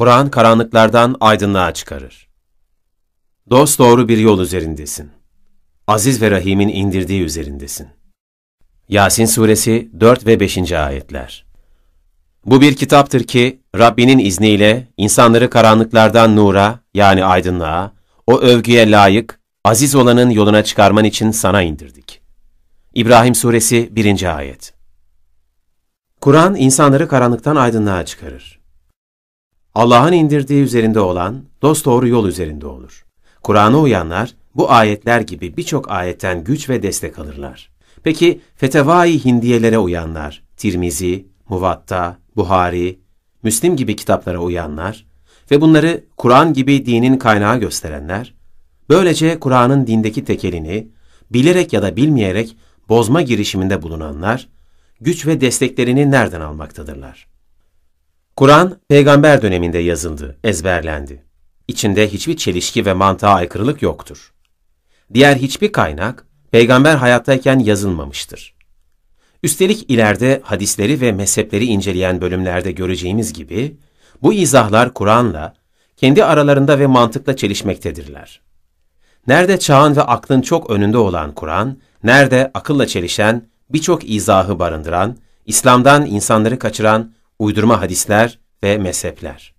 Kur'an karanlıklardan aydınlığa çıkarır. Dost doğru bir yol üzerindesin. Aziz ve Rahim'in indirdiği üzerindesin. Yasin Suresi 4 ve 5. ayetler. Bu bir kitaptır ki Rabbinin izniyle insanları karanlıklardan nura yani aydınlığa, o övgüye layık, aziz olanın yoluna çıkarman için sana indirdik. İbrahim Suresi 1. ayet. Kur'an insanları karanlıktan aydınlığa çıkarır. Allah'ın indirdiği üzerinde olan dosdoğru yol üzerinde olur. Kur'an'a uyanlar bu ayetler gibi birçok ayetten güç ve destek alırlar. Peki Fetevai Hindiyelere uyanlar, Tirmizi, Muvatta, Buhari, Müslim gibi kitaplara uyanlar ve bunları Kur'an gibi dinin kaynağı gösterenler, böylece Kur'an'ın dindeki tekelini bilerek ya da bilmeyerek bozma girişiminde bulunanlar, güç ve desteklerini nereden almaktadırlar? Kur'an, peygamber döneminde yazıldı, ezberlendi. İçinde hiçbir çelişki ve mantığa aykırılık yoktur. Diğer hiçbir kaynak, peygamber hayattayken yazılmamıştır. Üstelik ileride hadisleri ve mezhepleri inceleyen bölümlerde göreceğimiz gibi, bu izahlar Kur'an'la, kendi aralarında ve mantıkla çelişmektedirler. Nerede çağın ve aklın çok önünde olan Kur'an, nerede akılla çelişen, birçok izahı barındıran, İslam'dan insanları kaçıran uydurma hadisler ve mezhepler.